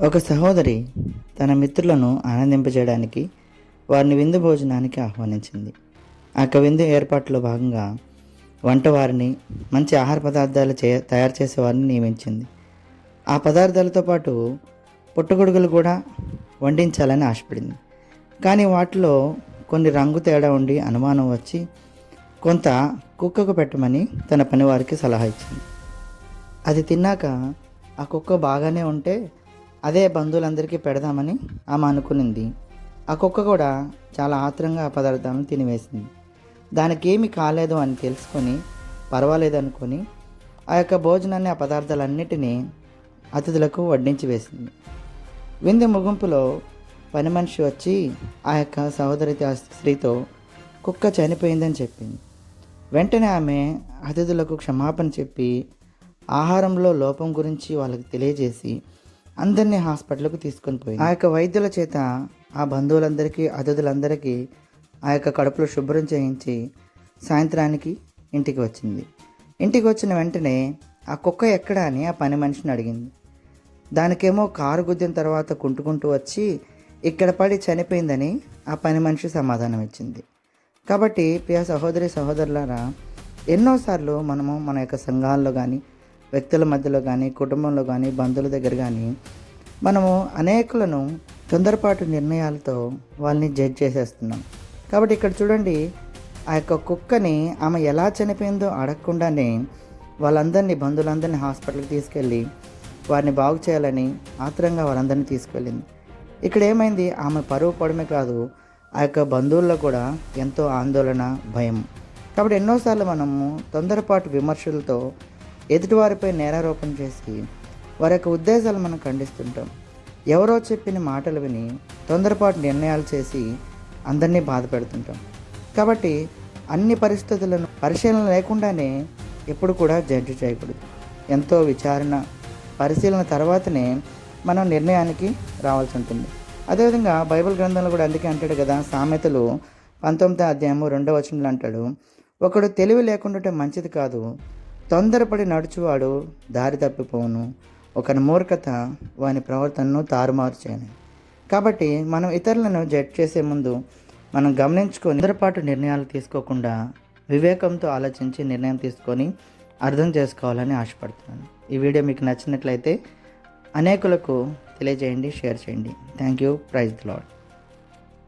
ఒక సహోదరి తన మిత్రులను ఆనందింపజేయడానికి వారిని విందు భోజనానికి ఆహ్వానించింది. ఆ విందు ఏర్పాట్లో భాగంగా వంటవారిని మంచి ఆహార పదార్థాలు చే తయారు చేసే వారిని నియమించింది. ఆ పదార్థాలతో పాటు పుట్టగొడుగులు కూడా వండించాలని ఆశపడింది. కానీ వాటిలో కొన్ని రంగు తేడా ఉండి అనుమానం వచ్చి కొంత కుక్కకు పెట్టమని తన పనివారికి సలహా ఇచ్చింది. అది తిన్నాక ఆ కుక్క బాగానే ఉంటే అదే బంధువులందరికీ పెడదామని ఆమె అనుకునింది. ఆ కుక్క కూడా చాలా ఆత్రంగా ఆ పదార్థాలను తినివేసింది. దానికి ఏమి కాలేదు అని తెలుసుకొని పర్వాలేదు అనుకొని ఆ యొక్క భోజనాన్ని ఆ పదార్థాలన్నిటినీ అతిథులకు వడ్డించి వేసింది. విందు ముగింపులో పని మనిషి వచ్చి ఆ యొక్క సహోదరి స్త్రీతో కుక్క చనిపోయిందని చెప్పింది. వెంటనే ఆమె అతిథులకు క్షమాపణ చెప్పి ఆహారంలో లోపం గురించి వాళ్ళకి తెలియజేసి అందరినీ హాస్పిటల్కు తీసుకొని పోయింది. ఆ యొక్క వైద్యుల చేత ఆ బంధువులందరికీ అతిథులందరికీ ఆ యొక్క కడుపులో శుభ్రం చేయించి సాయంత్రానికి ఇంటికి వచ్చింది. ఇంటికి వచ్చిన వెంటనే ఆ కుక్క ఎక్కడ అని ఆ పని మనిషిని అడిగింది. దానికేమో కారు గుద్దిన తర్వాత కుంటుకుంటూ వచ్చి ఇక్కడ పడి చనిపోయిందని ఆ పని మనిషి సమాధానం ఇచ్చింది. కాబట్టి ప్రియ సహోదరి సహోదరులారా ఎన్నోసార్లు మనము మన యొక్క సంఘాల్లో కానీ వ్యక్తుల మధ్యలో కానీ కుటుంబంలో కానీ బంధువుల దగ్గర కానీ మనము అనేకులను తొందరపాటు నిర్ణయాలతో వాళ్ళని జడ్జ్ చేసేస్తున్నాం. కాబట్టి ఇక్కడ చూడండి ఆ యొక్క కుక్కని ఆమె ఎలా చనిపోయిందో అడగకుండానే వాళ్ళందరినీ బంధువులందరినీ హాస్పిటల్కి తీసుకెళ్ళి వారిని బాగు చేయాలని ఆత్రంగా వాళ్ళందరినీ తీసుకెళ్ళింది. ఇక్కడ ఏమైంది? ఆమె పరువు పడమే కాదు ఆ యొక్క బంధువుల్లో కూడా ఎంతో ఆందోళన భయం. కాబట్టి ఎన్నోసార్లు మనము తొందరపాటు విమర్శలతో ఎదుటివారిపై నేరారోపణ చేసి వారి యొక్క ఉద్దేశాలు మనం ఖండిస్తుంటాం. ఎవరో చెప్పిన మాటలు విని తొందరపాటు నిర్ణయాలు చేసి అందరినీ బాధ పెడుతుంటాం. కాబట్టి అన్ని పరిస్థితులను పరిశీలన లేకుండానే ఎప్పుడు కూడా జడ్జి చేయకూడదు. ఎంతో విచారణ పరిశీలన తర్వాతనే మనం నిర్ణయానికి రావాల్సి ఉంటుంది. అదేవిధంగా బైబిల్ గ్రంథంలో కూడా అందుకే అంటాడు కదా సామెతలు పంతొమ్మిదో అధ్యాయము రెండవ వచనంలో అంటాడు ఒకడు తెలివి లేకుండా మంచిది కాదు తొందరపడి నడుచువాడు దారి తప్పిపోవును. ఒకని మూర్ఖత వాని ప్రవర్తనను తారుమారు చేయను కాబట్టి మనం ఇతరులను జడ్జ్ చేసే ముందు మనం గమనించుకొని తొందరపాటు నిర్ణయాలు తీసుకోకుండా వివేకంతో ఆలోచించి నిర్ణయం తీసుకొని అర్థం చేసుకోవాలని ఆశపడుతున్నాను. ఈ వీడియో మీకు నచ్చినట్లయితే అనేకులకు తెలియజేయండి షేర్ చేయండి. Thank you. Praise lord